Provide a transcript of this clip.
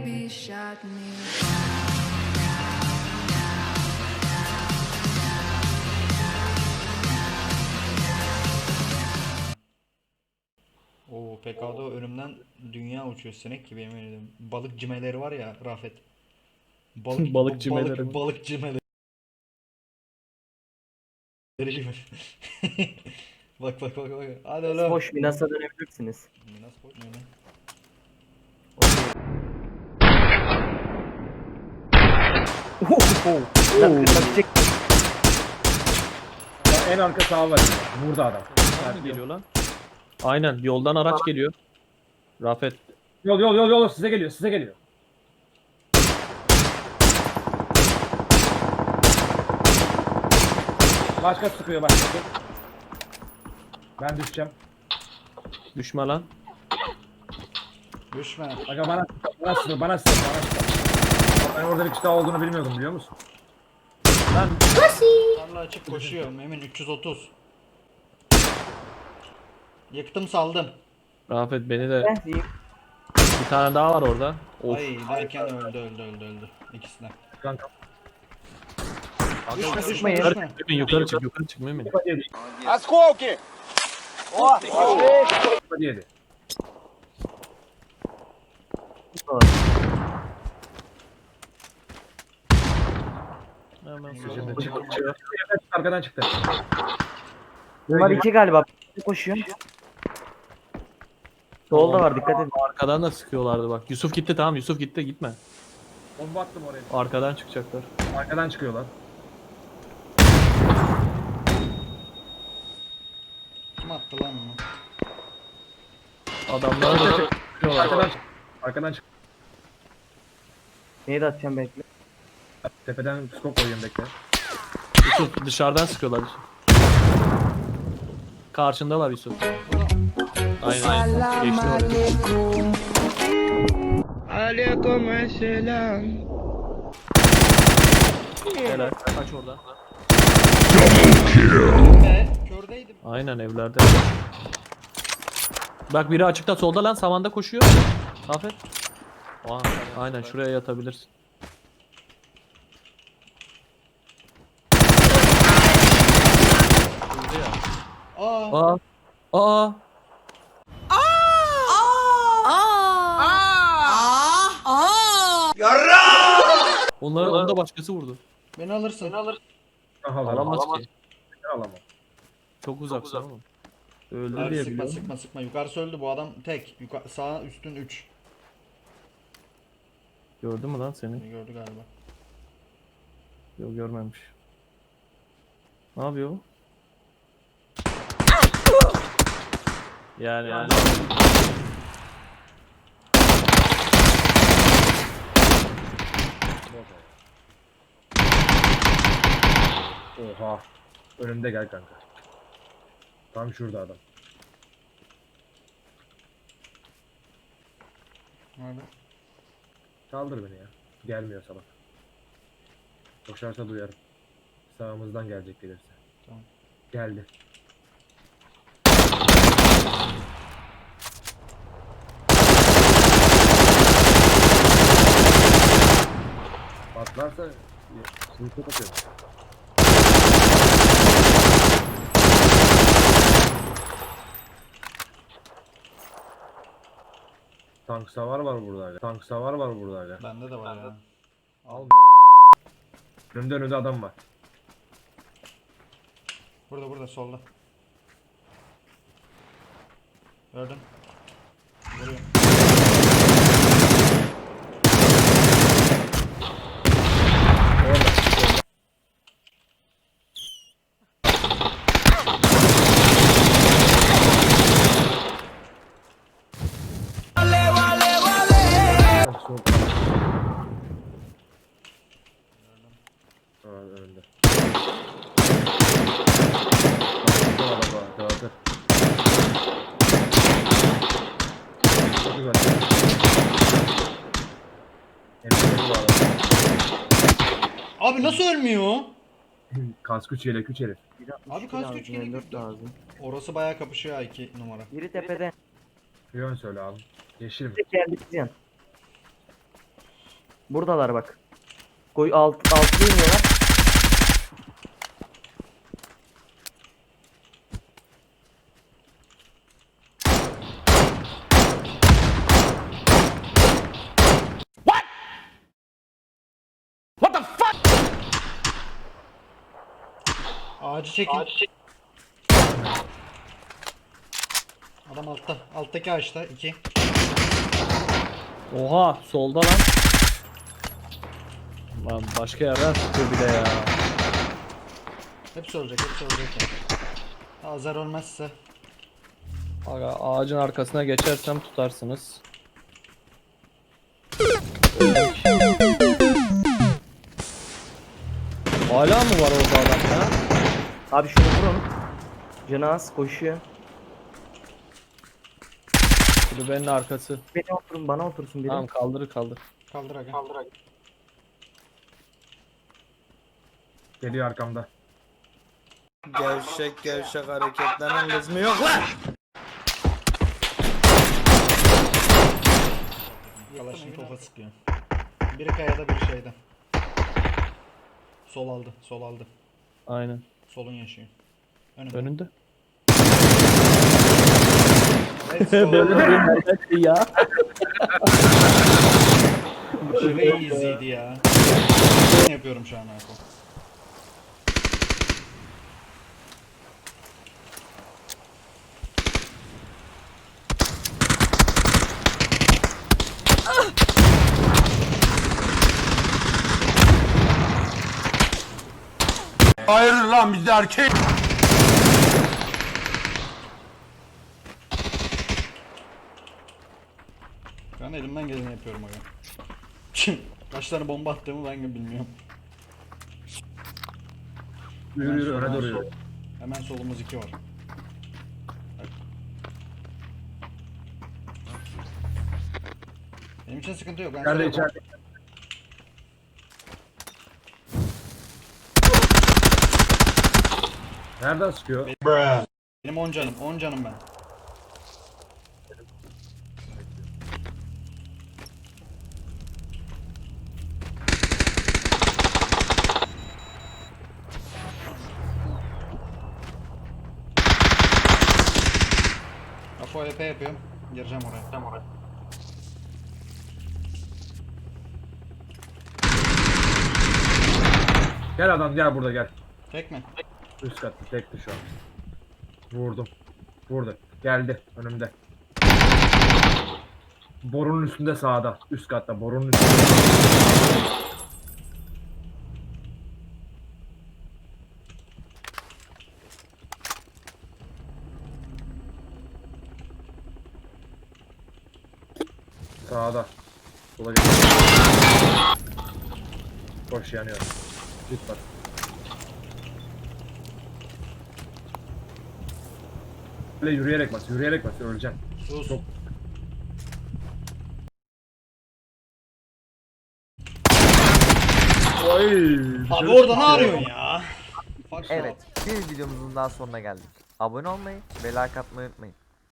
baby shot me. Oo PK'da önümden dünya uçuyor sinek gibi yemin ederim. Balık cimeleri var ya Rafet. Balık, Balık cimeleri Balık, balık cimeleri. gibi. bak bak bak bak. Hadi oğlum. Boş Minas'a dönebilirsiniz. Minas boş mu lan? Lan kırılacak. Ya en arka sağ var. Burada adam. Nereden geliyor lan? Aynen yoldan araç geliyor. Rafet Yol yol yol yol size geliyor size geliyor. Başka sıkıyor başkası. Ben düşeceğim. düşme lan. Düşme. Aga bana bana sıkıyor bana sıkıyor bana sıkıyor. Ben orada bir kişi daha olduğunu bilmiyordum biliyor musun? Lan Tarla açıp koşuyorum. Emin 330. Yıktım saldım. Rafet beni de Ben diyeyim. bir tane daha var orada. Of. Ay derken öldü öldü öldü öldü. İkisinden. Kanka. Düşme düşme Sıkmayın. düşme. Mümin yukarı çık yukarı çık Mümin. Hadi yedi. Осколки! Hadi yedi. Hemen Şimdi sonra. çık, çık. Arkadan çıktı. Bunlar iki galiba. Koşuyor. Solda var dikkat edin. Arkadan da sıkıyorlardı bak. Yusuf gitti tamam Yusuf gitti gitme. Bomba attım oraya. Arkadan çıkacaklar. Arkadan çıkıyorlar. Kim attı lan onu? Adamlar da. Arkadan çık. Arkadan çık. Neyi de atacağım bekle. Tepeden skop koyuyorum bekle. Yusuf dışarıdan sıkıyorlar Yusuf. Karşındalar Yusuf. Aynen. Geçti oraya. Helal. Kaç oradan. Be kördeydim. Aynen evlerde. Bak biri açıkta solda lan savanda koşuyor. Afet. Aa, aynen şuraya yatabilirsin. Öldü ya. Aa. Aa. Aa. Onları onu da başkası vurdu. Beni alırsın. Beni alırsın. Aha, Alamaz ki. Alamam. Çok uzaksın oğlum. Öldü Abi diye sıkma biliyorum. sıkma sıkma. Yukarısı öldü bu adam tek. Yuka sağ üstün 3. Gördü mü lan seni? Beni gördü galiba. Yok görmemiş. Ne yapıyor bu? Yani yani. Oha. Önümde gel kanka. Tam şurada adam. Nerede? Kaldır beni ya. Gelmiyor salak. Koşarsa duyarım. Sağımızdan gelecek gelirse. Tamam. Geldi. Patlarsa sınıfı kapatıyorum. Tank savar var burada. aga. Tank savar var burada. aga. Bende de var ya. Almıyorlar. Önümde önünde adam var. Burada burada solda. Gördün. Vuruyor. Ölmüyor? Kask üç yelek üç herif. Abi kaç güç gerek yok. lazım. Orası bayağı kapışıyor iki numara. Biri tepede. Yön söyle abi. Yeşil mi? Geldik yan. Buradalar bak. Koy alt altlı iniyorlar. Ağacı çekin. Adam altta. Alttaki ağaçta. 2. Oha solda lan. Lan başka yerden sıkıyor bir de ya. Hepsi olacak. Hepsi olacak ya. Azar ölmezse. Aga ağacın arkasına geçersem tutarsınız. Hala mı var orada adam ya? Abi şunu vurun. Canı az koşuyor. Kulübenin arkası. Beni oturun bana otursun biri. Tamam kaldırır kaldır. Kaldır aga. Kaldır aga. Geliyor arkamda. Gevşek gevşek hareketlerin lüzumu yok lan. Kalaşın topa sıkıyor. Biri kayada biri şeyde. Sol aldı. Sol aldı. Aynen. Solun yaşıyor. Önünde. Let's go. Böyle ya. Aşırı easy'ydi ya. Ne yapıyorum şu an Ako? Hayır lan biz de erkek. Ben elimden geleni yapıyorum aga. Kaç tane bomba attığımı ben de bilmiyorum. Yürü yürü öne doğru yürü. Hemen solumuz iki var. Bak. Benim için sıkıntı yok. Ben İçeride sana- içeride. Nereden sıkıyor? Benim 10 canım, 10 canım ben. Apo EP yapıyorum. Gireceğim oraya. Gireceğim oraya. Gel adam gel burada gel. Tek mi? Üst katta tekti şu an. Vurdum. Vurdu. Geldi önümde. Borunun üstünde sağda. Üst katta borunun üstünde. Sağda. Sola gel. Koş yanıyor. Git bak. Böyle yürüyerek bas, yürüyerek bas, öleceksin. Sus. Çok- Oy! Abi orada ne arıyorsun ya? Fuck Evet, bir videomuzun daha sonuna geldik. Abone olmayı ve like atmayı unutmayın.